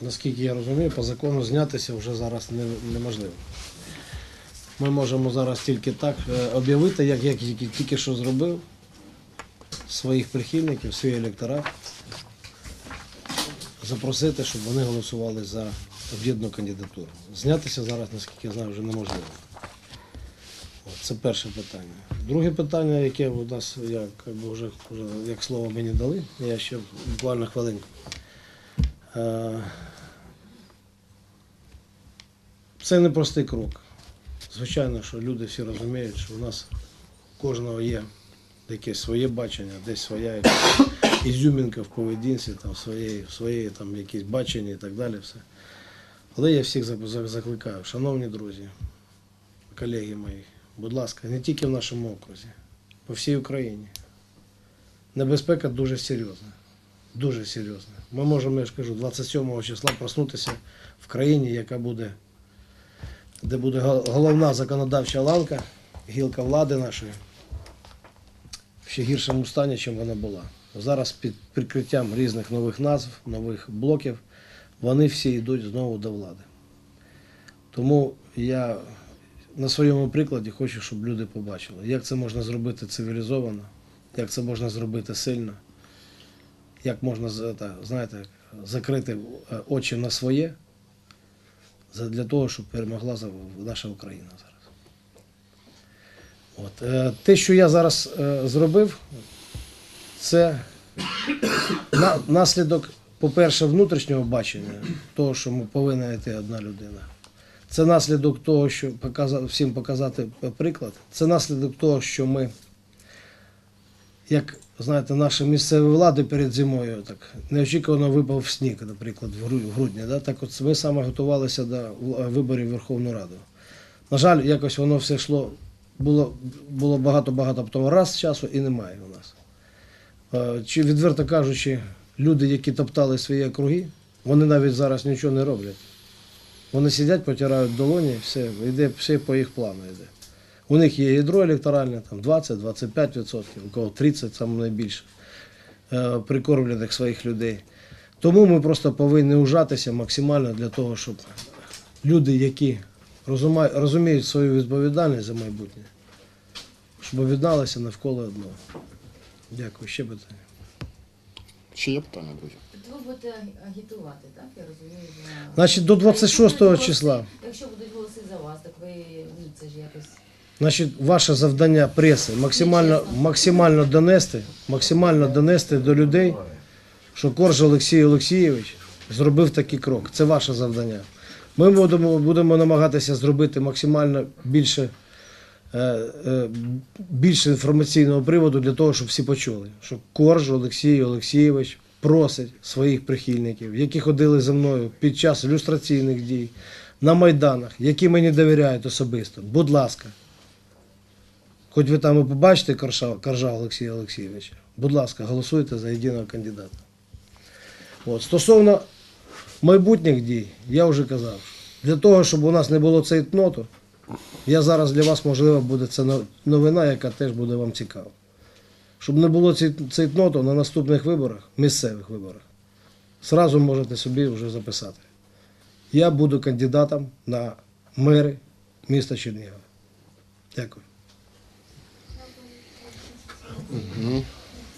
наскільки я розумію, по закону знятися вже зараз не- неможливо. Ми можемо зараз тільки так е, об'явити, як я тільки, що зробив, своїх прихильників, свій електорат, запросити, щоб вони голосували за об'єднану кандидатуру. Знятися зараз, наскільки я знаю, вже неможливо. Це перше питання. Друге питання, яке у нас, як, вже, вже, як слово мені дали, я ще буквально хвилинку. Е, Це непростий крок. Звичайно, що люди всі розуміють, що у нас у кожного є якесь своє бачення, десь своя ізюмінка в поведінці, там, своє, своє там, якісь бачення і так далі. Все. Але я всіх зак- зак- закликаю, шановні друзі, колеги мої, будь ласка, не тільки в нашому окрузі, по всій Україні. Небезпека дуже серйозна. Дуже серйозна. Ми можемо, я ж кажу, 27 числа проснутися в країні, яка буде, де буде головна законодавча ланка, гілка влади нашої, в ще гіршому стані, ніж вона була. Зараз під прикриттям різних нових назв, нових блоків, вони всі йдуть знову до влади. Тому я на своєму прикладі хочу, щоб люди побачили, як це можна зробити цивілізовано, як це можна зробити сильно, як можна знаєте, закрити е, очі на своє для того, щоб перемогла наша Україна зараз. От. е, Те, що я зараз е, зробив, це наслідок, по-перше, внутрішнього бачення, того, що ми повинна йти одна людина. Це наслідок того, що всім показати приклад. Це наслідок того, що ми, як знаєте, наші місцеві влади перед зимою так неочікувано випав сніг, наприклад, в грудні. Да? Так от ми саме готувалися до виборів Верховну Раду. На жаль, якось воно все йшло, було, було багато-багато потім раз часу і немає у нас. Е, Чи відверто кажучи, люди, які топтали свої округи, вони навіть зараз нічого не роблять. Вони сидять, потирають долоні, все, йде все по їх плану йде. У них є ядро електоральне, там 20-25%, у кого 30, саме найбільше, е, прикормлених своїх людей. Тому ми просто повинні ужатися максимально для того, щоб люди, які розуміють свою відповідальність за майбутнє, щоб об'єдналися навколо одного. Дякую. Ще питання. Чи є питання, друзі? Ви будете агітувати, так? Я розумію. Значить, до 26 числа. Якщо будуть голоси за вас, так ви ну, це ж якось. Значить, ваше завдання преси максимально, максимально донести, максимально донести до людей, що Корж Олексій Олексійович зробив такий крок. Це ваше завдання. Ми будемо, будемо намагатися зробити максимально більше, е, е, більше інформаційного приводу для того, щоб всі почули, що Корж Олексій Олексійович просить своїх прихильників, які ходили за мною під час ілюстраційних дій на майданах, які мені довіряють особисто. Будь ласка, Хоч ви там і побачите Коржа, Коржа Олексія Олексійовича, будь ласка, голосуйте за єдиного кандидата. От. Стосовно майбутніх дій, я вже казав, для того, щоб у нас не було цейтноту, я зараз для вас, можливо, буде це новина, яка теж буде вам цікава. Щоб не було цей- цейтноту на наступних виборах, місцевих виборах, зразу можете собі вже записати. Я буду кандидатом на мери міста Чернігова. Дякую.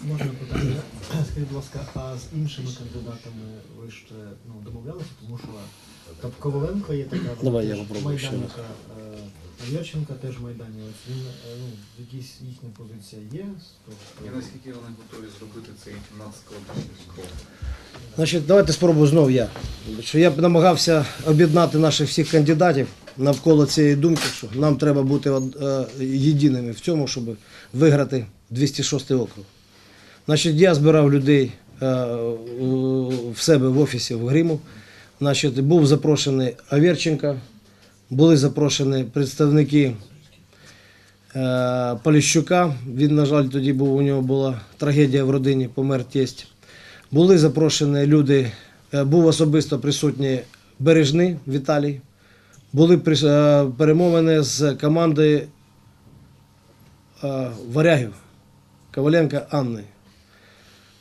Можна питання? Скажіть, будь ласка, а з іншими кандидатами ви ж е, ну, домовлялися, тому що там Коваленко є така Давай я теж попробую ще раз. майданівка, е, теж майданівець. Він е, ну, якісь їхня позиція є з того, І наскільки вони готові зробити цей надскладний крок? Значить, давайте спробую знов я. Що я б намагався об'єднати наших всіх кандидатів навколо цієї думки, що нам треба бути од- е, єдиними в цьому, щоб виграти 206 округ. Значить, я збирав людей е, в себе в офісі в Гриму. Значить, був запрошений Аверченко, були запрошені представники е, Поліщука. Він, на жаль, тоді був, у нього була трагедія в родині, помер тесть. Були запрошені люди, е, був особисто присутній Бережний Віталій. Були перемовини з командою варягів Коваленка Анни,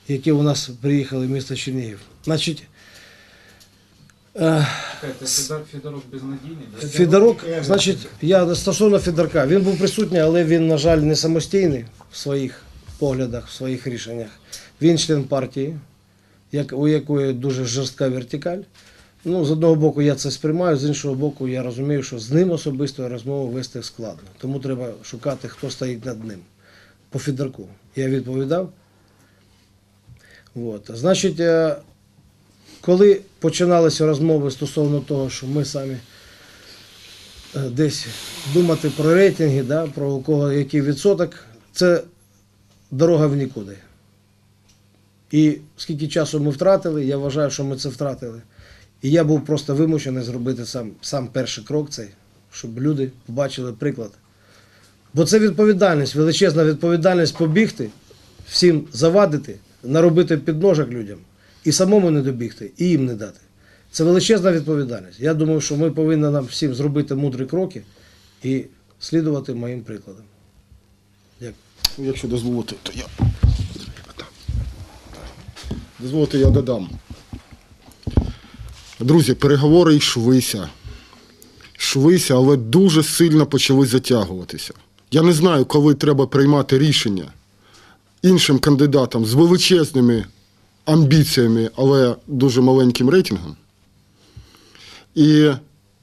які у нас приїхали в місто Чернігів. Значить, Е, Чекайте, Федор, Федоров безнадійний? Федорок, значить, я стосовно Федорка, він був присутній, але він, на жаль, не самостійний в своїх поглядах, в своїх рішеннях. Він член партії, у якої дуже жорстка вертикаль. Ну, з одного боку, я це сприймаю, з іншого боку, я розумію, що з ним особисто розмову вести складно. Тому треба шукати, хто стоїть над ним. По Федорку. Я відповідав. От. Значить, е, коли починалися розмови стосовно того, що ми самі е, десь думати про рейтинги, да, про у кого який відсоток, це дорога в нікуди. І скільки часу ми втратили, я вважаю, що ми це втратили. І я був просто вимушений зробити сам, сам перший крок цей, щоб люди побачили приклад. Бо це відповідальність, величезна відповідальність побігти, всім завадити, наробити підножок людям і самому не добігти, і їм не дати. Це величезна відповідальність. Я думаю, що ми повинні нам всім зробити мудрі кроки і слідувати моїм прикладам. Дякую. Якщо дозволите, то я. Дозволите, я додам. Друзі, переговори йшлися. Йшлися, але дуже сильно почали затягуватися. Я не знаю, коли треба приймати рішення іншим кандидатам з величезними амбіціями, але дуже маленьким рейтингом. І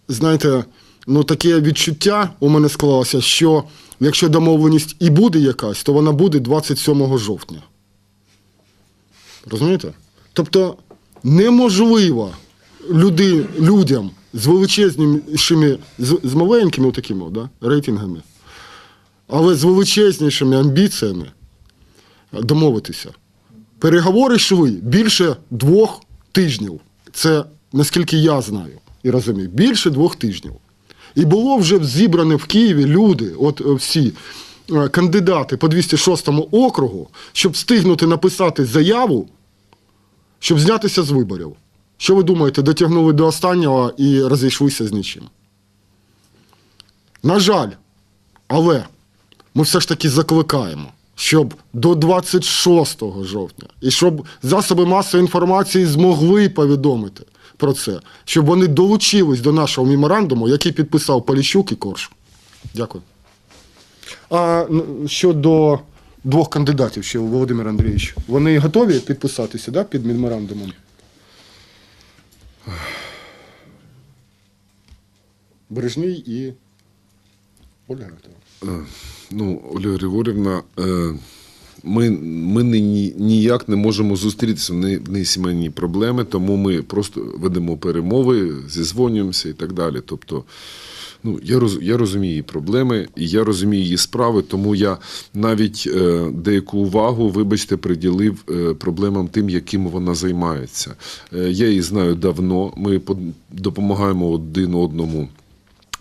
знаєте, ну таке відчуття у мене склалося, що якщо домовленість і буде якась, то вона буде 27 жовтня. Розумієте? Тобто неможливо люди, людям з величезнішими, з, з маленькими такими да, рейтингами, але з величезнішими амбіціями домовитися. Переговори йшли більше двох тижнів. Це наскільки я знаю і розумію, більше двох тижнів. І було вже зібране в Києві люди, от е, всі е, кандидати по 206 округу, щоб встигнути написати заяву, щоб знятися з виборів. Що ви думаєте, дотягнули до останнього і розійшлися з нічим? На жаль, але ми все ж таки закликаємо, щоб до 26 жовтня і щоб засоби масової інформації змогли повідомити про це, щоб вони долучились до нашого меморандуму, який підписав Поліщук і Корж. Дякую. А щодо двох кандидатів, ще Володимир Андрійович, вони готові підписатися да, під меморандумом? Бережний і Ольга Григорівна. Е, Ну, Ольга Григорівна, е, ми, ми ніяк не можемо зустрітися. В неї сімейні проблеми, тому ми просто ведемо перемови, зізвонюємося і так далі. Тобто, ну, я, роз, я розумію її проблеми, і я розумію її справи, тому я навіть е, деяку увагу, вибачте, приділив е, проблемам тим, яким вона займається. Е, я її знаю давно. Ми допомагаємо один одному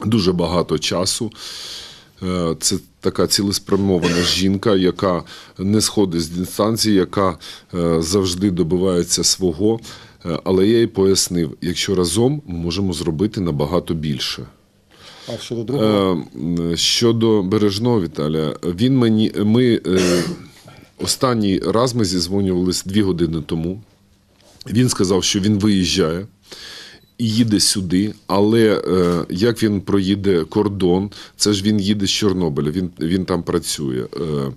дуже багато часу. Е, Це така цілеспрямована жінка, яка не сходить з дистанції, яка е, завжди добивається свого. Е, Але я їй пояснив, якщо разом ми можемо зробити набагато більше. А щодо другого? Щодо Бережного Віталія, він мені ми останній раз ми зізвонювалися дві години тому. Він сказав, що він виїжджає їде сюди, але е, як він проїде кордон, це ж він їде з Чорнобиля, він, він там працює. Е,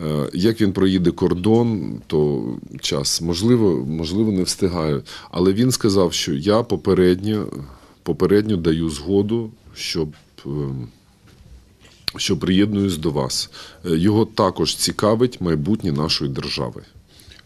е, як він проїде кордон, то час можливо, можливо, не встигаю. Але він сказав, що я попередньо, попередньо даю згоду, щоб. е, що приєднуюсь до вас. Е, Його також цікавить майбутнє нашої держави.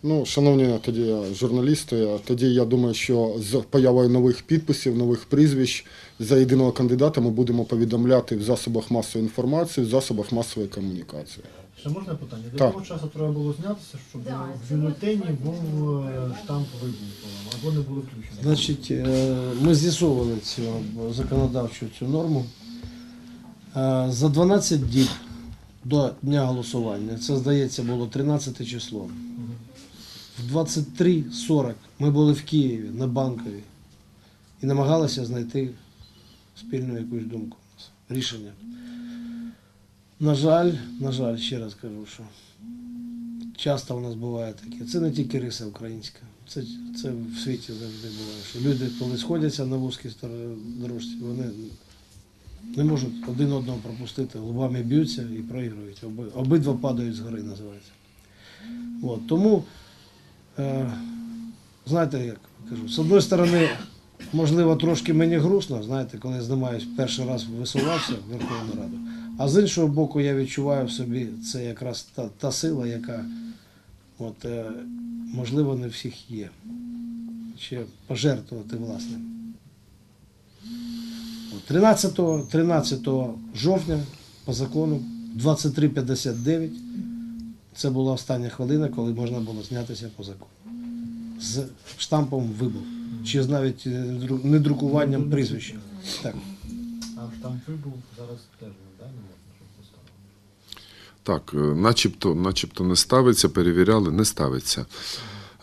Ну, шановні тоді журналісти, тоді я думаю, що з появою нових підписів, нових прізвищ за єдиного кандидата ми будемо повідомляти в засобах масової інформації, в засобах масової комунікації. Ще можна питання? До Так. якого часу треба було знятися, щоб Да, в бюлетені був е, штамп вибуховим, або не були включені? Значить, е, ми з'ясовували цю законодавчу цю норму. Е, За 12 діб до дня голосування, це здається було 13 число. В 23.40 ми були в Києві на банковій і намагалися знайти спільну якусь думку, рішення. На жаль, на жаль, ще раз кажу, що часто у нас буває таке. Це не тільки риса українська. Це, це в світі завжди буває. Що люди, коли сходяться на вузькій дорожці, вони не можуть один одного пропустити, лбами б'ються і проігрують. Обидва падають з гори, називається. От, тому, знаєте, як кажу, з одної сторони, можливо, трошки мені грустно, знаєте, коли я знімаюсь, перший раз висувався в Верховну Раду. А з іншого боку, я відчуваю в собі це якраз та, та сила, яка от, е, можливо не всіх є. Ще пожертвувати власним. 13, 13 жовтня по закону 23.59 це була остання хвилина, коли можна було знятися по закону. З штампом вибув. Чи з навіть е, не друкуванням прізвища. Так. А штамп вибув зараз теж не, можна, щоб поставили. Так, е, начебто, начебто не ставиться, перевіряли, не ставиться.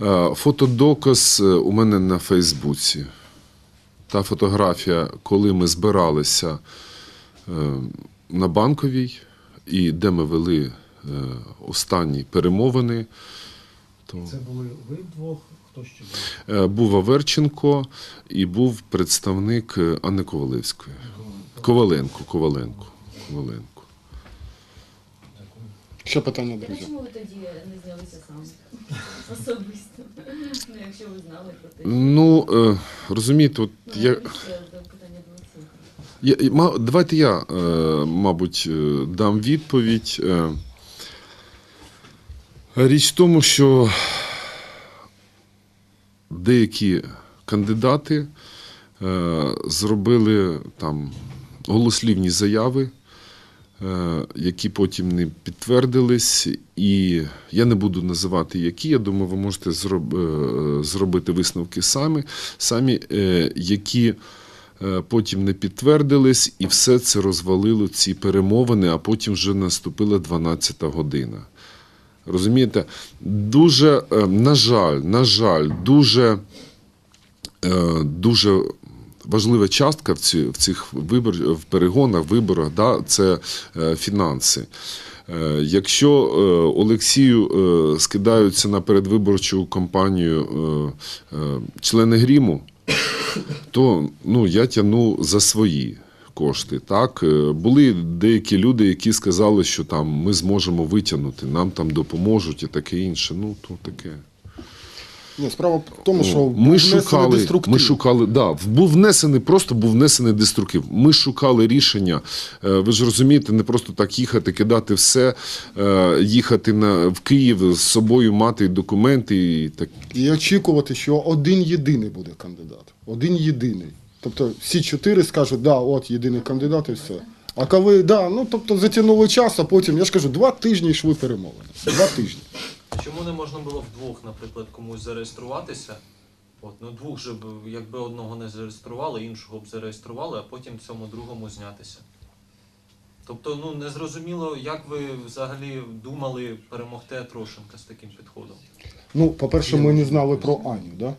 Е, Фотодоказ у мене на Фейсбуці. Та фотографія, коли ми збиралися на банковій, і де ми вели останні перемовини, то Це були ви вдвох, хто ще був? е, був Аверченко і був представник е, Анни Ковалевської. Коваленко, Коваленко, Коваленко. Дякую. Ще питання, друзі. чому ви тоді не знялися сам особисто? Ну, якщо ви знали про те. Ну, е, розумієте, от Ну, я. я... давайте я, е, мабуть, е, дам відповідь. Річ в тому, що деякі кандидати е, зробили там голослівні заяви, е, які потім не підтвердились. І я не буду називати які. Я думаю, ви можете е, зробити висновки самі, самі які потім не підтвердились, і все це розвалило ці перемовини, а потім вже наступила 12-та година. Розумієте, дуже, е, на жаль, на жаль, дуже, е, дуже важлива частка в, ці, в цих вибор, в перегонах, виборах, да, це е, фінанси. Якщо Олексію скидаються на передвиборчу кампанію члени Гріму, то ну, я тягну за свої кошти. Так? Е, Були деякі люди, які сказали, що там ми зможемо витягнути, нам там допоможуть і таке інше. Ну, то таке. Ні, справа в тому, що був ми шукали, деструктив. ми шукали, да, був внесений, просто був внесений деструктив. Ми шукали рішення. Е, Ви ж розумієте, не просто так їхати, кидати все, е, їхати на, в Київ з собою мати документи і так. І очікувати, що один єдиний буде кандидат. Один єдиний. Тобто всі чотири скажуть, да, от єдиний кандидат і все. А коли, да, ну тобто затягнули час, а потім, я ж кажу, два тижні йшли перемовини. Два тижні. Чому не можна було вдвох, наприклад, комусь зареєструватися? От, ну двох же б, якби одного не зареєстрували, іншого б зареєстрували, а потім цьому другому знятися. Тобто, ну незрозуміло, як ви взагалі думали перемогти Трошенка з таким підходом. Ну, по-перше, ми не знали про Аню, да?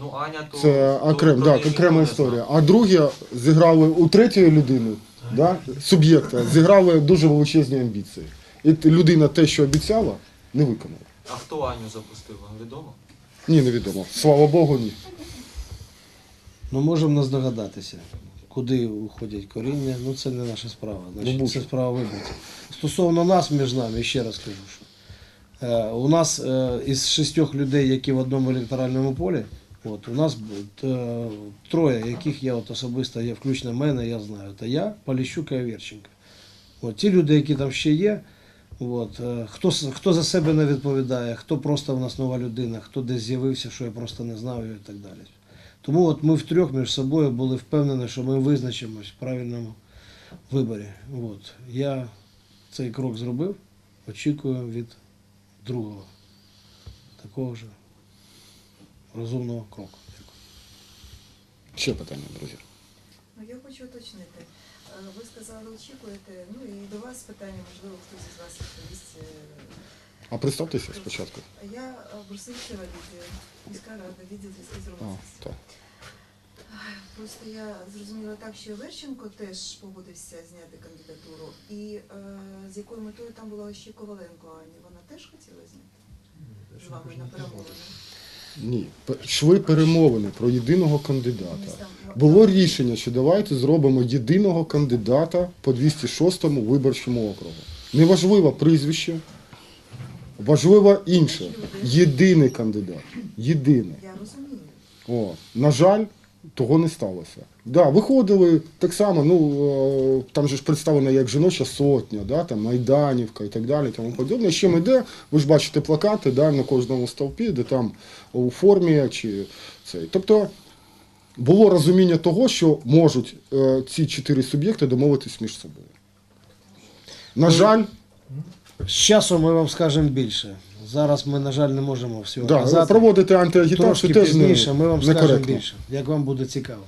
Ну, Аня то Це то окрем, да, неї ніхто окрема не історія. А друге, зіграли у третьої людини, да, суб'єкта, зіграли дуже величезні амбіції. І т- людина те, що обіцяла, не виконала. А хто Аню запустив, вам відомо? Ні, невідомо. Слава Богу, ні. Ну, можемо здогадатися, куди уходять коріння. Ну, це не наша справа. Значить, Бабуся. це справа виборців. Стосовно нас між нами, ще раз кажу, що у нас е, із шістьох людей, які в одному електоральному полі, от, у нас е, троє, яких я от особисто є, включно мене, я знаю. Це я, Поліщук і Аверченко. От, ті люди, які там ще є, от, е, хто, хто за себе не відповідає, хто просто в нас нова людина, хто десь з'явився, що я просто не знав і так далі. Тому от ми втрьох між собою були впевнені, що ми визначимось в правильному виборі. От. Я цей крок зробив, очікую від другого такого ж розумного кроку. Ще питання, друзі. Ну, я хочу уточнити. Е, Ви сказали, очікуєте, ну і до вас питання, можливо, хтось із вас відповість. Е, А представтеся спочатку. Я е, Брусильцева Лідія, міська рада, відділ зв'язку з А, громадськістю. Просто я зрозуміла так, що Верченко теж погодився зняти кандидатуру. І е, з якою метою там була ще Коваленко Ані? Вона теж хотіла зняти з вами на перемовини? Ні, йшли перемовини про єдиного кандидата. Було рішення, що давайте зробимо єдиного кандидата по 206 виборчому округу. Неважливо прізвище, важливо інше. Єдиний кандидат. Єдиний. Я розумію. О, на жаль, того не сталося. Да, виходили так само, ну е, там же ж представлена як жіноча сотня, да, там Майданівка і так далі, тому подібне. Ще ми йде, ви ж бачите плакати да, на кожному стовпі, де там у формі чи цей. Тобто було розуміння того, що можуть е, ці чотири суб'єкти домовитись між собою. На жаль, З часом ми вам скажемо більше. Зараз ми, на жаль, не можемо всього да, казати. проводити антиагітацію Трошки теж не, пізніше ми вам скажемо більше, як вам буде цікаво.